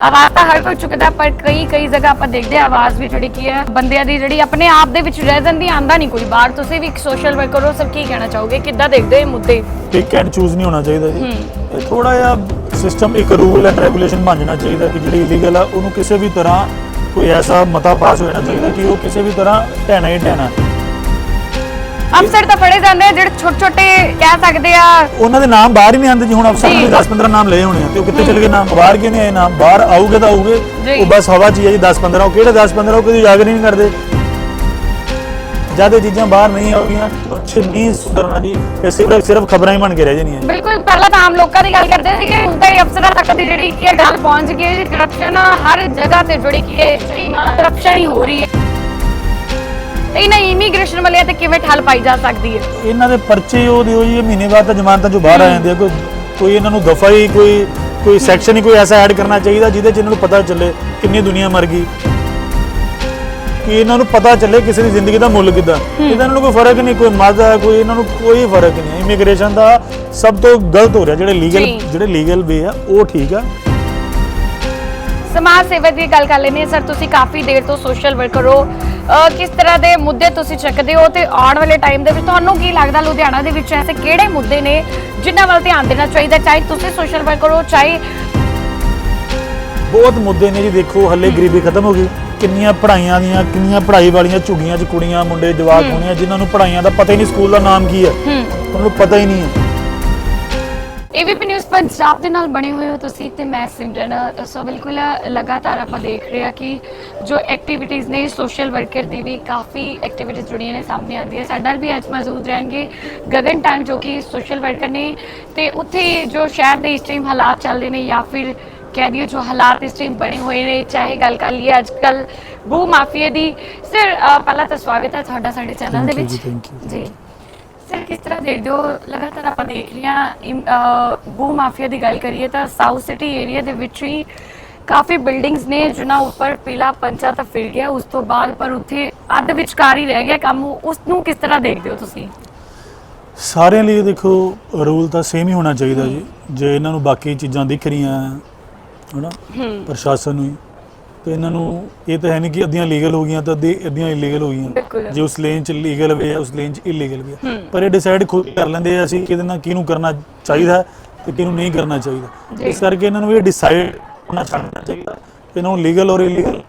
ਆਵਾਜ਼ ਤਾਂ ਹਰ ਕੋਈ ਚੁੱਕਦਾ ਪਰ ਕਈ ਕਈ ਜਗ੍ਹਾ ਆਪਾਂ ਦੇਖਦੇ ਆ ਆਵਾਜ਼ ਵੀ ਜਿਹੜੀ ਕੀ ਹੈ ਬੰਦਿਆਂ ਦੀ ਜਿਹੜੀ ਆਪਣੇ ਆਪ ਦੇ ਵਿੱਚ ਰਹਿ ਜਾਂਦੀ ਆਂਦਾ ਨਹੀਂ ਕੋਈ ਬਾਹਰ। ਤੁਸੀਂ ਵੀ ਇੱਕ ਸੋਸ਼ਲ ਵਰਕਰ ਹੋ ਸਰ ਕੀ ਕਹਿਣਾ ਚਾਹੋਗੇ? ਕਿੱਦਾਂ ਦੇਖਦੇ ਹੋ ਇਹ ਮੁੱਦੇ? ਪਿਕ ਐਂਡ ਚੂਜ਼ ਨਹੀਂ ਹੋਣਾ ਚਾਹੀਦਾ ਜੀ। ਇਹ ਥੋੜਾ ਜਿਹਾ ਸਿਸਟਮ ਇੱਕ ਰੂਲ ਐਂਡ ਰੈਗੂਲੇਸ਼ਨ ਬਣ ਜਾਣਾ ਚਾਹੀਦਾ ਕਿ ਜਿਹੜੀ ਇਲੀਗਲ ਆ ਉਹਨੂੰ ਕਿਸੇ ਵੀ ਤਰ੍ਹਾਂ ਕੋਈ ਐਸਾ ਮਤਾ ਪਾਸ ਹੋਣਾ ਚਾਹੀਦਾ ਕਿ ਉਹ ਕਿਸੇ ਵੀ ਤਰ੍ਹਾਂ ਢਹਿਣਾ ਹੀ ਢਹਿਣਾ ਅਫਸਰ ਤਾਂ ਫੜੇ ਜਾਂਦੇ ਆ ਜਿਹੜੇ ਛੋਟੇ ਛੋਟੇ ਕਹਿ ਸਕਦੇ ਆ। ਉਹਨਾਂ ਦੇ ਨਾਮ ਬਾਹਰ ਹੀ ਨਹੀਂ ਆਉਂਦੇ ਜੀ ਹੁਣ ਅਫਸਰ ਜੀ। ਨੇ 10-15 ਨਾਮ ਲਏ ਹੋਣੇ ਆ ਤੇ ਉਹ ਕਿੱਥੇ ਚਲੇ ਗਏ? ਨਾਮ ਬਾਹਰ ਕਿਉਂ ਨਹੀਂ ਆਏ? ਨਾਮ ਬਾਹਰ ਆਊਗੇ ਤਾਂ ਆਊਗੇ। ਜੀ। ਉਹ ਬਸ ਹਵਾ 'ਚ ਹੀ ਹੈ ਜੀ 10-15 ਉਹ ਕਿਹੜੇ 10-15 ਉਹ ਕਦੀ ਉਜਾਗਰ ਹੀ ਨਹੀਂ ਕਰਦੇ। ਜਦ ਇਹ ਚੀਜ਼ਾਂ ਬਾਹਰ ਨਹੀਂ ਆਉਗੀਆਂ ਅੱਛੇ ਨਹੀਂ ਸੁਧਰਨਾ ਜੀ। ਇਹ ਸਿਰਫ ਸਿਰਫ ਖਬਰਾਂ ਹੀ ਬਣ ਕੇ ਰਹਿ ਜਾਣੀਆਂ ਬਿਲਕੁਲ ਪਹਿਲਾਂ ਤਾਂ ਆਮ ਲੋਕਾਂ ਦੀ ਗੱਲ ਕਰਦੇ ਸੀਗੇ ਹੁਣ ਤਾਂ ਇਹ ਅਫਸਰਾਂ ਤੱਕ ਦੀ ਜਿਹੜੀ ਕੀ ਗੱਲ ਪਹੁੰਚ ਗਈ ਹੈ ਕਰਪਸ਼ਨ ਹਰ ਜਗ੍ਹਾ ਤੇ ਜਿਹੜੀ ਕੀ ਹੈ ਕਰਪਸ਼ਨ ਹੀ ਹੋ ਰਹੀ ਹੈ। ਤੇ ਇਹਨਾਂ ਇਮੀਗ੍ਰੇਸ਼ਨ ਵਾਲਿਆਂ ਤੇ ਕਿਵੇਂ ਠੱਲ ਪਾਈ ਜਾ ਸਕਦੀ ਹੈ? ਇਹਨਾਂ ਦੇ ਪਰਚੇ ਉਹ ਦਿਓ ਜੀ ਮਹੀਨੇ ਬਾਅਦ ਤਾਂ ਜ਼ਮਾਨਤਾਂ ਚੋਂ ਬਾਹਰ ਆ ਜਾਂਦੇ ਆ। ਕੋਈ ਕੋਈ ਇਹਨਾਂ ਨੂੰ ਦਫਾ ਹੀ ਕੋਈ ਕੋਈ ਸੈਕਸ਼ਨ ਹੀ ਕੋਈ ਐਸਾ ਐਡ ਕਰਨਾ ਚਾਹੀਦਾ ਜਿਹਦੇ 'ਚ ਇਹਨਾਂ ਨੂੰ ਪਤਾ ਚੱਲੇ ਕਿੰਨੀ ਦੁਨੀਆ ਮਰ ਗਈ। ਕਿ ਇਹਨਾਂ ਨੂੰ ਪਤਾ ਚੱਲੇ ਕਿਸੇ ਦੀ ਜ਼ਿੰਦਗੀ ਦਾ ਮੁੱਲ ਕਿੱਦਾਂ। ਇਹਨਾਂ ਨੂੰ ਕੋਈ ਫ਼ਰਕ ਨਹੀਂ ਕੋਈ ਮਜ਼ਾ ਕੋਈ ਇਹਨਾਂ ਨੂੰ ਕੋਈ ਫ਼ਰਕ ਨਹੀਂ ਇਮੀਗ੍ਰੇਸ਼ਨ ਦਾ ਸਭ ਤੋਂ ਗਲਤ ਹੋ ਰਿਹਾ ਜਿਹੜੇ ਲੀਗਲ। ਜਿਹੜੇ ਲੀਗਲ ਵੇ ਆ ਉਹ ਠੀਕ ਆ। ਸਮਾਜ ਸੇਵਾ ਦੀ ਗੱਲ ਕਰ ਹਾਂ। ਸਰ ਤੁਸੀਂ ਕਾਫੀ ਦੇਰ ਤੋਂ ਸੋਸ਼ਲ ਵਰਕਰ ਹੋ। ਕਿਸ ਤਰ੍ਹਾਂ ਦੇ ਮੁੱਦੇ ਤੁਸੀਂ ਚੱਕਦੇ ਹੋ ਤੇ ਆਉਣ ਵਾਲੇ ਟਾਈਮ ਦੇ ਵਿੱਚ ਤੁਹਾਨੂੰ ਕੀ ਲੱਗਦਾ ਲੁਧਿਆਣਾ ਦੇ ਵਿੱਚ ਐਸੇ ਕਿਹੜੇ ਮੁੱਦੇ ਨੇ ਜਿਨ੍ਹਾਂ ਵੱਲ ਧਿਆਨ ਦੇਣਾ ਚਾਹੀਦਾ? ਚਾਹੇ ਤੁਸੀਂ ਸੋਸ਼ਲ ਵਰਕਰ ਹੋ ਚਾਹੇ ਬਹੁਤ ਮੁੱਦੇ ਨੇ ਜੀ ਦੇਖੋ ਹੱਲੇ ਗਰੀਬੀ ਖਤਮ ਹੋ ਗਈ। ਕਿੰਨੀਆਂ ਪੜ੍ਹਾਈਆਂ ਦੀਆਂ ਕਿੰਨੀਆਂ ਪੜ੍ਹਾਈ ਵਾਲੀਆਂ ਝੁੱਗੀਆਂ 'ਚ ਕੁੜੀਆਂ ਮੁੰਡੇ ਜਵਾਕ ਹੋਣੇ ਆ ਜਿਨ੍ਹਾਂ ਨੂੰ ਪੜ੍ਹਾਈਆਂ ਦਾ ਪਤਾ ਹੀ ਨਹੀਂ ਸਕੂਲ ਦਾ ਨਾਮ ਕੀ ਹੈ? ਹੂੰ। ਉਹਨਾਂ ਨੂੰ ਪਤਾ ਹੀ ਨਹੀਂ ਹੈ। ਏਵੀਪੀ ਨਿਊਜ਼ ਪੰਜਾਬ ਦੇ ਨਾਲ ਬਣੇ ਹੋਏ ਹੋ ਤੁਸੀਂ ਤੇ ਮੈਂ ਸਿਮਰਨ ਸੋ ਬਿਲਕੁਲ ਲਗਾਤਾਰ ਆਪਾਂ ਦੇਖ ਰਹੇ ਹਾਂ ਕਿ ਜੋ ਐਕਟੀਵਿਟੀਜ਼ ਨੇ ਸੋਸ਼ਲ ਵਰਕਰ ਦੀ ਵੀ ਕਾਫੀ ਐਕਟੀਵਿਟੀਜ਼ ਜੁੜੀਆਂ ਨੇ ਸਾਹਮਣੇ ਆਉਂਦੀਆਂ। ਸਾਡੇ ਨਾਲ ਵੀ ਅੱਜ ਮੌਜੂਦ ਰਹਿਣਗੇ ਗਗਨ ਟਾਂਗ ਜੋ ਕਿ ਸੋਸ਼ਲ ਵਰਕਰ ਨੇ। ਤੇ ਉੱਥੇ ਜੋ ਸ਼ਹਿਰ ਦੇ ਇਸ ਟਾਈਮ ਹਾਲਾਤ ਚੱਲਦੇ ਨੇ ਜਾਂ ਫਿਰ ਕਹਿ ਦਈਏ ਜੋ ਹਾਲਾਤ ਇਸ ਟਾਈਮ ਬਣੇ ਹੋਏ ਨੇ ਚਾਹੇ ਗੱਲ ਕਰ ਲਈਏ ਅੱਜ ਕੱਲ ਭੂ ਮਾਫੀਆ ਦੀ। ਸਰ ਪਹਿਲਾਂ ਤਾਂ ਸਵਾਗਤ ਹੈ ਤੁਹਾਡਾ ਸਾਡੇ ਚੈਨਲ ਦੇ ਵਿੱਚ। ਜੀ। ਸਰ ਕਿਸ ਤਰ੍ਹਾਂ ਦੇਖਦੇ ਹੋ ਲਗਾਤਾਰ ਆਪਾਂ ਦੇਖ ਅਹ, ਭੂ ਮਾਫੀਆ ਦੀ ਗੱਲ ਕਰੀਏ ਤਾਂ ਸਾਊਥ ਸਿਟੀ ਏਰੀਆ ਦੇ ਵਿੱਚ ਹੀ ਕਾਫੀ ਬਿਲਡਿੰਗਸ ਨੇ ਜਿਨ੍ਹਾਂ ਉੱਪਰ ਪੀਲਾ ਪੰਚਾ ਤਾਂ ਫਿਰ ਗਿਆ। ਉਸ ਤੋਂ ਬਾਅਦ ਪਰ ਉੱਥੇ ਅੱਧ ਵਿਚਕਾਰ ਹੀ ਰਹਿ ਗਿਆ ਕੰਮ। ਉਸ ਨੂੰ ਕਿਸ ਤਰ੍ਹਾਂ ਦੇਖਦੇ ਹੋ ਤੁਸੀਂ? ਸਾਰਿਆਂ ਲਈ ਦੇਖੋ ਰੂਲ ਤਾਂ ਸੇਮ ਹੀ ਹੋਣਾ ਚਾਹੀਦਾ ਜੀ। ਜੇ ਇਹਨਾਂ ਨੂੰ ਬਾਕੀ ਚੀਜ਼ਾਂ ਦਿਖ ਰਹੀਆਂ ਹਨਾ? ਪ੍ਰਸ਼ਾਸਨ ਨੂੰ ਤੇ ਇਹਨਾਂ ਨੂੰ ਇਹ ਤਾਂ ਹੈ ਨਹੀਂ ਕਿ ਅੱਧੀਆਂ ਲੀਗਲ ਹੋ ਗਈਆਂ ਤਾਂ ਅੱਧੀ ਅੱਧੀਆਂ ਇਲੀਗਲ ਹੋ ਬਿਲਕੁਲ। ਗਈਆਂ ਜੇ ਉਸ ਲੇਨ 'ਚ ਲੀਗਲ ਵੇ ਹੈ ਉਸ ਲੇਨ 'ਚ ਇਲੀਗਲ ਵੀ ਹੈ। ਪਰ ਇਹ ਡਿਸਾਈਡ ਖੁਦ ਕਰ ਲੈਂਦੇ ਆ ਅਸੀਂ ਕਿਹਦੇ ਨਾਲ ਕਿਹਨੂੰ ਕਰਨਾ ਚਾਹੀਦਾ ਹੈ ਤੇ ਕਿਹਨੂੰ ਨਹੀਂ ਕਰਨਾ ਚਾਹੀਦਾ। ਇਸ ਕਰਕੇ ਇਹਨਾਂ ਨੂੰ ਇਹ ਡਿਸਾਈਡ ਕਰਨਾ ਛੱਡਣਾ ਚਾਹੀਦਾ ਕਿ ਇਹਨਾਂ ਨੂੰ ਲੀਗਲ ਔਰ ਇਲੀਗਲ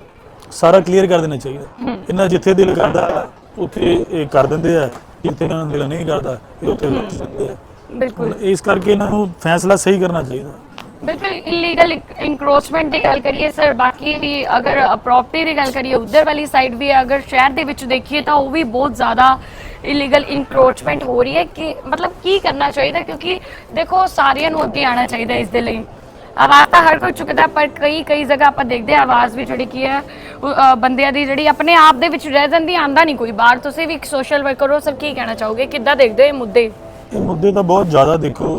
ਸਾਰਾ ਕਲੀਅਰ ਕਰ ਦੇਣਾ ਚਾਹੀਦਾ। ਇਹਨਾਂ ਜਿੱਥੇ ਦਿਲ ਕਰਦਾ ਉੱਥੇ ਇਹ ਕਰ ਦਿੰਦੇ ਆ। ਜਿੱਥੇ ਇਹਨਾਂ ਦਾ ਦਿਲ ਨਹੀਂ ਕਰਦਾ ਇਹ ਉੱਥੇ ਰੁਕ ਜਾਂਦੇ ਆ। ਬਿਲਕੁਲ। ਹੁਣ ਇਸ ਕਰਕੇ ਇਹਨਾਂ ਨੂੰ ਫੈਸਲਾ ਸਹੀ ਕਰਨਾ ਚਾਹੀਦਾ। ਬਿਲਕੁਲ ਇਲੀਗਲ ਇਨਕਰੋਚਮੈਂਟ ਦੀ ਗੱਲ ਕਰੀਏ ਸਰ ਬਾਕੀ ਵੀ ਅਗਰ ਪ੍ਰਾਪਰਟੀ ਦੀ ਗੱਲ ਕਰੀਏ, ਉਧਰ ਵਾਲੀ ਸਾਈਡ ਵੀ ਅਗਰ ਸ਼ਹਿਰ ਦੇ ਵਿੱਚ ਦੇਖੀਏ ਤਾਂ ਉਹ ਵੀ ਬਹੁਤ ਜ਼ਿਆਦਾ ਇਲੀਗਲ ਇਨਕਰੋਚਮੈਂਟ ਹੋ ਰਹੀ ਹੈ ਕਿ ਮਤਲਬ ਕੀ ਕਰਨਾ ਚਾਹੀਦਾ ਕਿਉਂਕਿ ਦੇਖੋ ਸਾਰਿਆਂ ਨੂੰ ਅੱਗੇ ਆਉਣਾ ਚਾਹੀਦਾ ਇਸ ਦੇ ਲਈ। ਆਵਾਜ਼ ਤਾਂ ਹਰ ਕੋਈ ਚੁੱਕਦਾ, ਪਰ ਕਈ ਕਈ ਜਗ੍ਹਾ ਆਪਾਂ ਦੇਖਦੇ ਆ ਆਵਾਜ਼ ਵੀ ਜਿਹੜੀ ਕੀ ਹੈ ਬੰਦਿਆਂ ਦੀ ਜਿਹੜੀ ਆਪਣੇ ਆਪ ਦੇ ਵਿੱਚ ਰਹਿ ਜਾਂਦੀ ਆਂਦਾ ਨਹੀਂ ਕੋਈ ਬਾਹਰ। ਤੁਸੀਂ ਵੀ ਇੱਕ ਸੋਸ਼ਲ ਵਰਕਰ ਹੋ ਸਰ ਕੀ ਕਹਿਣਾ ਚਾਹੋਗੇ? ਕਿੱਦਾਂ ਦੇਖਦੇ ਹੋ ਇਹ ਮੁੱਦੇ? ਇਹ ਮੁੱਦੇ ਤਾਂ ਬਹੁਤ ਜ਼ਿਆਦਾ ਦੇਖੋ,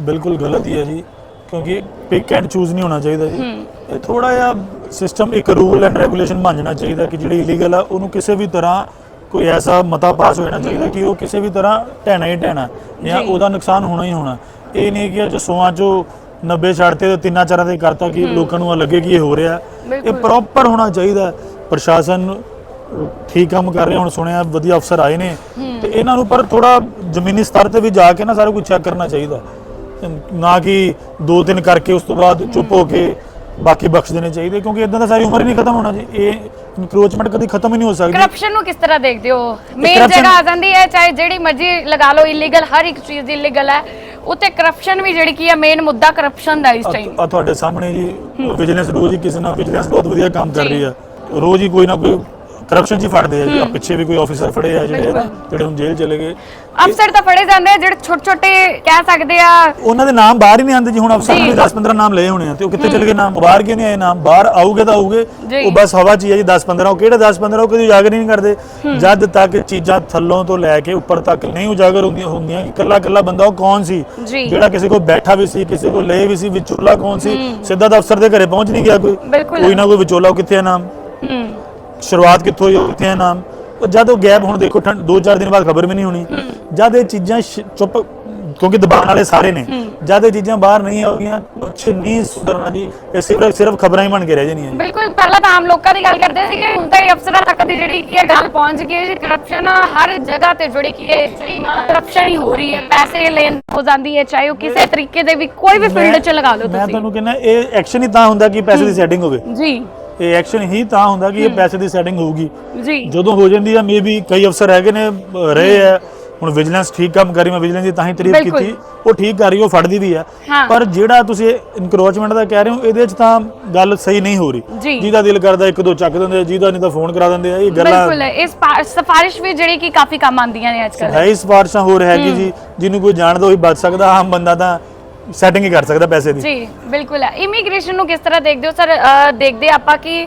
ਬਿਲਕੁਲ ਗਲਤ ਹੀ ਹੈ ਜੀ। ਕਿਉਂਕਿ ਪਿਕ ਐਂਡ ਚੂਜ਼ ਨਹੀਂ ਹੋਣਾ ਚਾਹੀਦਾ ਜੀ। ਇਹ ਥੋੜਾ ਜਿਹਾ ਸਿਸਟਮ ਇੱਕ ਰੂਲ ਐਂਡ ਰੈਗੂਲੇਸ਼ਨ ਬਣ ਜਾਣਾ ਚਾਹੀਦਾ ਕਿ ਜਿਹੜੀ ਇਲੀਗਲ ਆ ਉਹਨੂੰ ਕਿਸੇ ਵੀ ਤਰ੍ਹਾਂ ਕੋਈ ਐਸਾ ਮਤਾ ਪਾਸ ਹੋਣਾ ਚਾਹੀਦਾ ਕਿ ਉਹ ਕਿਸੇ ਵੀ ਤਰ੍ਹਾਂ ਢਹਿਣਾ ਹੀ ਢਹਿਣਾ ਜਾਂ ਜੀ। ਉਹਦਾ ਨੁਕਸਾਨ ਹੋਣਾ ਹੀ ਹੋਣਾ। ਇਹ ਨਹੀਂ ਕਿ ਅੱਜ ਸੋਆਂ ਚੋਂ 90 ਛੱਡਤੇ ਤੇ ਤਿੰਨਾਂ ਚਾਰਾਂ ਦੇ ਕਰਤਾ ਕਿ ਲੋਕਾਂ ਨੂੰ ਆ ਲੱਗੇ ਕਿ ਇਹ ਹੋ ਰਿਹਾ। ਇਹ। ਪ੍ਰੋਪਰ ਹੋਣਾ ਚਾਹੀਦਾ। ਪ੍ਰਸ਼ਾਸਨ ਠੀਕ ਕੰਮ ਕਰ ਰਿਹਾ ਹੁਣ ਸੁਣਿਆ ਵਧੀਆ ਅਫਸਰ ਆਏ ਨੇ। ਤੇ ਇਹਨਾਂ ਨੂੰ ਪਰ ਥੋੜਾ ਜ਼ਮੀਨੀ ਸਤਰ ਤੇ ਵੀ ਜਾ ਕੇ ਨਾ ਸਾਰਾ ਕੁਝ ਚੈੱਕ ਕਰਨਾ ਚਾਹੀਦਾ। ਨਾ ਕਿ ਦੋ ਦਿਨ ਕਰਕੇ ਉਸ ਤੋਂ ਬਾਅਦ ਚੁੱਪ ਹੋ ਕੇ ਬਾਕੀ ਬਖਸ਼ ਦੇਣੇ ਚਾਹੀਦੇ ਕਿਉਂਕਿ ਇਦਾਂ ਤਾਂ ਸਾਰੀ ਉਮਰ ਹੀ ਨਹੀਂ ਖਤਮ ਹੋਣਾ ਜੀ। ਇਹ ਇਨਕਰੋਚਮੈਂਟ ਕਦੀ ਖਤਮ ਹੀ ਨਹੀਂ ਹੋ ਸਕਦੀ। ਕਰਪਸ਼ਨ ਨੂੰ ਕਿਸ ਤਰ੍ਹਾਂ ਦੇਖਦੇ ਹੋ? ਮੇਨ corruption- ਜਗ੍ਹਾ ਆ ਜਾਂਦੀ ਹੈ ਚਾਹੇ ਜਿਹੜੀ ਮਰਜ਼ੀ ਲਗਾ ਲਓ ਇਲੀਗਲ ਹਰ ਇੱਕ ਚੀਜ਼ ਇਲੀਗਲ ਹੈ। ਉੱਤੇ ਕਰਪਸ਼ਨ ਵੀ ਜਿਹੜੀ ਕੀ ਹੈ ਮੇਨ ਮੁੱਦਾ ਕਰਪਸ਼ਨ ਦਾ ਇਸ ਟਾਈਮ ਆ ਤੁਹਾਡੇ ਸਾਹਮਣੇ ਜੀ ਵਿਜੀਲੈਂਸ ਰੋਜ਼ ਹੀ ਕਿਸੇ ਨਾ ਵਿਜੀਲੈਂਸ ਬਹੁਤ ਵਧੀਆ ਕੰਮ ਕਰ ਰਹੀ ਆ ਰੋਜ਼ ਹੀ ਕੋਈ ਨਾ ਕੋਈ ਕਰਪਸ਼ਨ ਜੀ ਫੜਦੇ ਆ ਜੀ। ਆਹ ਪਿੱਛੇ ਵੀ ਕੋਈ ਆਫੀਸਰ ਫੜੇ ਆ ਜਿਹੜੇ ਜਿਹੜੇ ਹੁਣ ਜੇਲ੍ਹ ਚਲੇ ਗਏ। ਅਫਸਰ ਤਾਂ ਫੜੇ ਜਾਂਦੇ ਆ ਜਿਹੜੇ ਛੋਟੇ ਛੋਟੇ ਕਹਿ ਸਕਦੇ ਆ। ਉਹਨਾਂ ਦੇ ਨਾਮ ਬਾਹਰ ਹੀ ਨਹੀਂ ਆਉਂਦੇ ਜੀ ਹੁਣ ਅਫਸਰ। ਨੇ 10-15 ਨਾਮ ਲਏ ਹੋਣੇ ਆ ਤੇ ਉਹ ਕਿੱਥੇ ਚਲੇ ਗਏ? ਨਾਮ ਬਾਹਰ ਕਿਉਂ ਨਹੀਂ ਆਏ? ਨਾਮ ਬਾਹਰ ਆਊਗੇ ਤਾਂ ਆਊਗੇ। ਜੀ। ਉਹ ਬਸ ਹਵਾ 'ਚ ਹੀ ਹੈ ਜੀ 10-15 ਉਹ ਕਿਹੜੇ 10-15 ਉਹ ਕਦੀ ਉਜਾਗਰ ਹੀ ਨਹੀਂ ਕਰਦੇ। ਜਦ ਤੱਕ ਚੀਜ਼ਾਂ ਥੱਲੋਂ ਤੋਂ ਲੈ ਕੇ ਉੱਪਰ ਤੱਕ ਨਹੀਂ ਉਜਾਗਰ ਹੁੰਦੀਆਂ ਹੁੰਦੀਆਂ ਇਕੱਲਾ ਇਕੱਲਾ ਬੰਦਾ ਉਹ ਕੌਣ ਸੀ? ਜੀ। ਜਿਹੜਾ ਕਿਸੇ ਕੋਲ ਬੈਠਾ ਵੀ ਸੀ ਕਿਸੇ ਕੋਲ ਲਏ ਵੀ ਸੀ ਵਿਚੋਲਾ ਕੌਣ ਸੀ? ਸਿੱਧਾ ਤਾਂ ਅਫਸਰ ਦੇ ਘਰੇ ਪਹੁੰਚ ਨਹੀਂ ਗਿਆ ਕੋਈ। ਬਿਲਕੁਲ। ਕੋਈ ਨਾ ਕੋਈ ਵਿਚੋਲਾ ਉਹ ਕਿੱਥੇ ਹੈ ਨਾਮ? ਹੂੰ। ਸ਼ੁਰੂਆਤ ਕਿੱਥੋਂ ਹੋਈ? ਹੈ ਨਾਮ। ਉਹ ਜਦ ਉਹ ਗੈਪ ਹੁਣ ਦੇਖੋ ਠੰਡ 2-4 ਦਿਨ ਬਾਅਦ ਖਬਰ ਵੀ ਨਹੀਂ ਹੋਣੀ। ਜਦ ਇਹ ਚੀਜ਼ਾਂ ਸ਼- ਚੁੱਪ ਕਿਉਂਕਿ ਦਬਾਅ ਵਾਲੇ ਸਾਰੇ ਨੇ। ਜਦ ਇਹ ਚੀਜ਼ਾਂ ਬਾਹਰ ਨਹੀਂ ਆਉਗੀਆਂ ਕੁਛ ਨਹੀਂ ਸੁਧਰਨਾ ਜੀ ਇਹ ਸਿਰਫ ਸਿਰਫ ਖਬਰਾਂ ਹੀ ਬਣ ਕੇ ਰਹਿ ਜਾਣੀਆਂ। ਬਿਲਕੁਲ ਪਹਿਲਾਂ ਤਾਂ ਆਮ ਲੋਕਾਂ ਦੀ ਗੱਲ ਕਰਦੇ ਸੀਗੇ ਹੁਣ ਤਾਂ ਇਹ ਅਫਸਰਾਂ ਤੱਕ ਦੀ ਜਿਹੜੀ ਕੀ ਗੱਲ ਪਹੁੰਚ ਗਈ ਹੈ ਕਰਪਸ਼ਨ ਹਰ ਜਗ੍ਹਾ ਤੇ ਜਿਹੜੀ ਕੀ ਹੈ ਕਰਪਸ਼ਨ ਹੀ ਹੋ ਰਹੀ ਹੈ। ਪੈਸੇ ਲੈਣ ਹੋ ਜਾਂਦੀ ਹੈ ਚਾਹੇ ਉਹ ਕਿਸੇ ਤਰੀਕੇ ਦੇ ਵੀ ਕੋਈ ਵੀ ਫੀਲਡ 'ਚ ਲਗਾ ਲਓ ਮੈਂ ਤੁਸੀਂ। ਤੁਹਾਨੂੰ ਕਹਿੰਦਾ ਇਹ ਐਕਸ਼ਨ ਹੀ ਤਾਂ ਹੁੰਦਾ ਕਿ ਪੈਸੇ ਦੀ ਸੈਟਿੰਗ ਹੋਵੇ। ਜੀ। ਇਹ ਐਕਸ਼ਨ ਹੀ ਤਾਂ ਹੁੰਦਾ ਕਿ ਇਹ ਪੈਸੇ ਦੀ ਸੈਟਿੰਗ ਹੋਊਗੀ। ਜੀ। ਜਦੋਂ ਹੋ ਜਾਂਦੀ ਆ ਮੇਬੀ ਕਈ ਅਫਸਰ ਹੈਗੇ ਨੇ ਅਹ ਰਹੇ ਆ। ਹੁਣ ਵਿਜੀਲੈਂਸ ਠੀਕ ਕੰਮ ਕਰੀ ਮੈਂ ਵਿਜੀਲੈਂਸ ਦੀ ਤਾਂ ਹੀ ਤਾਰੀਫ ਬਿਲਕੁਲ। ਕੀਤੀ ਉਹ ਠੀਕ ਕਰ ਰਹੀ ਉਹ ਫੜਦੀ ਵੀ ਆ। ਹਾਂ। ਪਰ ਜਿਹੜਾ ਤੁਸੀਂ ਇਨਕਰੋਚਮੈਂਟ ਦਾ ਕਹਿ ਰਹੇ ਹੋ ਇਹਦੇ 'ਚ ਤਾਂ ਗੱਲ ਸਹੀ ਨਹੀਂ ਹੋ ਜੀ। ਰਹੀ ਜਿਹਦਾ ਦਿਲ ਕਰਦਾ ਇੱਕ ਦੋ ਚੱਕ ਦਿੰਦੇ ਆ ਜਿਹਦਾ ਨਹੀਂ ਤਾਂ ਫੋਨ ਕਰਾ ਦਿੰਦੇ ਆ। ਇਹ ਗੱਲਾਂ ਬਿਲਕੁਲ ਇਸ ਪਾ- ਸਿਫਾਰਿਸ਼ ਵੀ ਜਿਹੜੀ ਕਿ ਕਾਫੀ ਕੰਮ ਆਉਂਦੀਆਂ ਨੇ ਅੱਜ ਕੱਲ੍ਹ। ਹੈ ਹੀ ਸਿਫਾਰਸ਼ਾਂ ਹੋ ਰਿਹਾ ਕਿ ਜੀ। ਜਿਹਨੂੰ ਕੋਈ ਜਾਣਦਾ ਉਹੀ ਬਚ ਸਕਦਾ। ਆਮ ਬੰਦਾ ਤਾਂ ਸੈਟਿੰਗ ਹੀ ਕਰ ਸਕਦਾ ਪੈਸੇ ਦੀ। ਜੀ ਬਿਲਕੁਲ ਇਮੀਗ੍ਰੇਸ਼ਨ ਨੂੰ ਕਿਸ ਤਰ੍ਹਾਂ ਦੇਖਦੇ ਹੋ? ਸਰ ਦੇਖਦੇ ਆਪਾਂ ਕਿ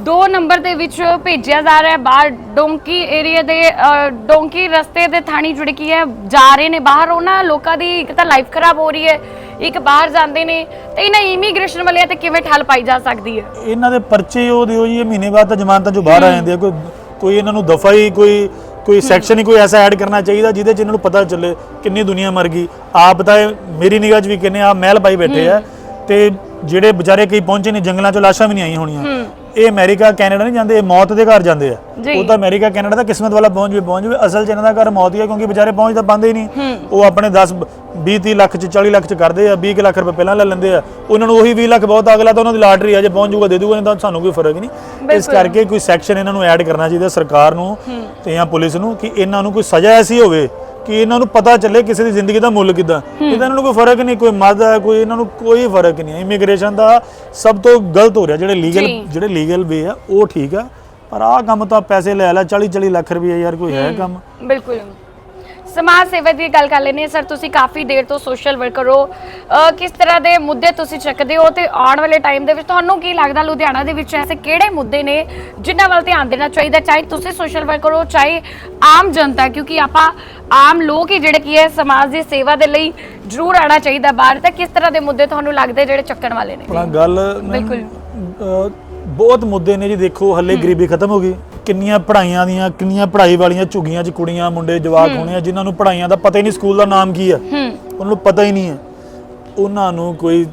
ਦੋ ਨੰਬਰ ਦੇ ਵਿੱਚ ਭੇਜਿਆ ਜਾ ਰਿਹਾ ਹੈ ਬਾਹਰ ਡੋਂਕੀ ਏਰੀਆ ਦੇ ਅ, ਡੋਂਕੀ ਰਸਤੇ ਦੇ ਥਾਣੀ ਜੁੜ ਕੀ ਹੈ ਜਾ ਰਹੇ ਨੇ ਬਾਹਰ। ਉਹਨਾਂ ਲੋਕਾਂ ਦੀ ਇੱਕ ਤਾਂ ਲਾਈਫ ਖਰਾਬ ਹੋ ਰਹੀ ਹੈ ਇੱਕ ਬਾਹਰ ਜਾਂਦੇ ਨੇ। ਤੇ ਇਹਨਾਂ ਇਮੀਗ੍ਰੇਸ਼ਨ ਵਾਲਿਆਂ ਤੇ ਕਿਵੇਂ ਠੱਲ ਪਾਈ ਜਾ ਸਕਦੀ ਹੈ? ਇਹਨਾਂ ਦੇ ਪਰਚੇ ਉਹ ਦਿਓ ਜੀ ਇਹ ਮਹੀਨੇ ਬਾਅਦ ਤਾਂ ਜ਼ਮਾਨਤਾਂ ਚੋਂ ਬਾਹਰ ਆ ਜਾਂਦੇ ਆ। ਕੋਈ ਕੋਈ ਇਹਨਾਂ ਨੂੰ ਦਫਾ ਹੀ ਕੋਈ ਕੋਈ ਸੈਕਸ਼ਨ ਹੀ ਕੋਈ ਐਸਾ ਐਡ ਕਰਨਾ ਚਾਹੀਦਾ ਜਿਹਦੇ ਚ ਇਹਨਾਂ ਨੂੰ ਪਤਾ ਚੱਲੇ ਕਿੰਨੀ ਦੁਨੀਆ ਮਰ ਗਈ। ਆਪ ਤਾਂ ਇਹ ਮੇਰੀ ਨਿਗਾਹ 'ਚ ਵੀ ਕਿੰਨੇ ਆ ਮਹਿਲ ਪਾਈ ਬੈਠੇ ਆ। ਤੇ ਜਿਹੜੇ ਵਿਚਾਰੇ ਕਈ ਪਹੁੰਚੇ ਨੇ, ਜੰਗਲਾਂ ਚ ਲਾਸ਼ਾਂ ਵੀ ਨਹੀਂ ਆਈਆਂ ਹੋਣੀਆਂ। ਇਹ ਅਮਰੀਕਾ ਕੈਨੇਡਾ ਨਹੀਂ ਜਾਂਦੇ ਇਹ ਮੌਤ ਦੇ ਘਰ ਜਾਂਦੇ ਆ। ਉਹ ਤਾਂ ਅਮਰੀਕਾ ਕੈਨੇਡਾ ਦਾ ਕਿਸਮਤ ਵਾਲਾ ਪਹੁੰਚ ਵੀ ਪਹੁੰਚ ਵੀ ਅਸਲ 'ਚ ਇਹਨਾਂ ਦਾ ਘਰ ਮੌਤ ਹੀ ਆ ਕਿਉਂਕਿ ਵਿਚਾਰੇ ਪਹੁੰਚ ਤਾਂ ਪਾਉਂਦੇ ਹੀ ਨਹੀਂ। ਉਹ ਆਪਣੇ 10 20 30 ਲੱਖ 'ਚ 40 ਲੱਖ 'ਚ ਕਰਦੇ ਆ 20 ਕੁ ਲੱਖ ਰੁਪਏ ਪਹਿਲਾਂ ਲੈ ਲੈਂਦੇ ਆ। ਉਹਨਾਂ ਨੂੰ ਉਹੀ 20 ਲੱਖ ਬਹੁਤ ਅਗਲਾ ਤਾਂ ਉਹਨਾਂ ਦੀ ਲਾਟਰੀ ਆ ਜੇ ਪਹੁੰਚ ਜੂਗਾ ਦੇ ਦੂਗਾ ਨਹੀਂ ਤਾਂ ਸਾਨੂੰ ਕੋਈ ਫ਼ਰਕ ਨਹੀਂ। ਇਸ। ਕਰਕੇ ਕੋਈ ਸੈਕਸ਼ਨ ਇਹਨਾਂ ਨੂੰ ਐਡ ਕਰਨਾ ਚਾਹੀਦਾ ਸਰਕਾਰ ਨੂੰ ਤੇ ਜਾਂ ਪੁਲਿਸ ਨੂੰ ਕਿ ਇਹਨਾਂ ਨੂੰ ਕੋਈ ਸਜ਼ਾ ਐਸੀ ਹੋਵੇ ਕਿ ਇਹਨਾਂ ਨੂੰ ਪਤਾ ਚੱਲੇ ਕਿਸੇ ਦੀ ਜ਼ਿੰਦਗੀ ਦਾ ਮੁੱਲ ਕਿਦਾਂ। ਇਹਦਾ ਇਹਨਾਂ ਨੂੰ ਕੋਈ ਫ਼ਰਕ ਨਹੀਂ ਕੋਈ ਮਦ ਹੈ ਕੋਈ ਇਹਨਾਂ ਨੂੰ ਕੋਈ ਫ਼ਰਕ ਨਹੀਂ ਇਮੀਗ੍ਰੇਸ਼ਨ ਦਾ ਸਭ ਤੋਂ ਗਲਤ ਹੋ ਰਿਹਾ ਜਿਹੜੇ ਲੀਗਲ। ਜਿਹੜੇ ਲੀਗਲ ਵੇ ਆ ਉਹ ਠੀਕ ਆ। ਪਰ ਆਹ ਕੰਮ ਤਾਂ ਪੈਸੇ ਲੈ ਲੈ 40 40 ਲੱਖ ਰੁਪਏ ਯਾਰ ਕੋਈ ਹੈ। ਕੰਮ। ਬਿਲਕੁਲ। ਸਮਾਜ ਸੇਵਾ ਦੀ ਗੱਲ ਕਰ ਹਾਂ। ਸਰ ਤੁਸੀਂ ਕਾਫੀ ਦੇਰ ਤੋਂ ਸੋਸ਼ਲ ਵਰਕਰ ਹੋ। ਅਹ ਕਿਸ ਤਰ੍ਹਾਂ ਦੇ ਮੁੱਦੇ ਤੁਸੀਂ ਚੱਕਦੇ ਹੋ ਤੇ ਆਉਣ ਵਾਲੇ ਟਾਈਮ ਦੇ ਵਿੱਚ ਤੁਹਾਨੂੰ ਕੀ ਲੱਗਦਾ ਲੁਧਿਆਣਾ ਦੇ ਵਿੱਚ ਐਸੇ ਕਿਹੜੇ ਮੁੱਦੇ ਨੇ ਜਿਨ੍ਹਾਂ ਵੱਲ ਧਿਆਨ ਦੇਣਾ ਚਾਹੀਦਾ ਚਾਹੇ ਤੁਸੀਂ ਸੋਸ਼ਲ ਵਰਕਰ ਹੋ ਚਾਹੇ ਆਮ ਜਨਤਾ ਕਿਉਂਕਿ ਆਪਾਂ ਆਮ ਲੋਕ ਹੀ ਜਿਹੜੇ ਕੀ ਹੈ ਸਮਾਜ ਦੀ ਸੇਵਾ ਦੇ ਲਈ ਜ਼ਰੂਰ ਆਉਣਾ ਚਾਹੀਦਾ ਬਾਹਰ। ਤਾਂ ਕਿਸ ਤਰ੍ਹਾਂ ਦੇ ਮੁੱਦੇ ਤੁਹਾਨੂੰ ਲੱਗਦੇ ਜਿਹੜੇ ਚੱਕਣ ਵਾਲੇ ਨੇ? ਆਪਣਾ ਗੱਲ ਬਿਲਕੁਲ। ਅਹ ਬਹੁਤ ਮੁੱਦੇ ਨੇ ਜੀ ਦੇਖੋ ਹੱਲੇ ਗਰੀਬੀ ਖਤਮ ਹੋ ਗਈ। ਕਿੰਨੀਆਂ ਪੜ੍ਹਾਈਆਂ ਦੀਆਂ ਕਿੰਨੀਆਂ ਪੜ੍ਹਾਈ ਵਾਲੀਆਂ ਝੁੱਗੀਆਂ 'ਚ ਕੁੜੀਆਂ ਮੁੰਡੇ ਜਵਾਕ ਹੋਣੇ ਆ ਜਿਨ੍ਹਾਂ ਨੂੰ ਪੜ੍ਹਾਈਆਂ ਦਾ ਪਤਾ ਹੀ ਨਹੀਂ ਸਕੂਲ ਦਾ ਨਾਮ ਕੀ ਆ? ਹੂੰ। ਉਹਨਾਂ ਨੂੰ ਪਤਾ ਹੀ ਨਹੀਂ ਹੈ ਉਹਨਾਂ ਨੂੰ ਕੋਈ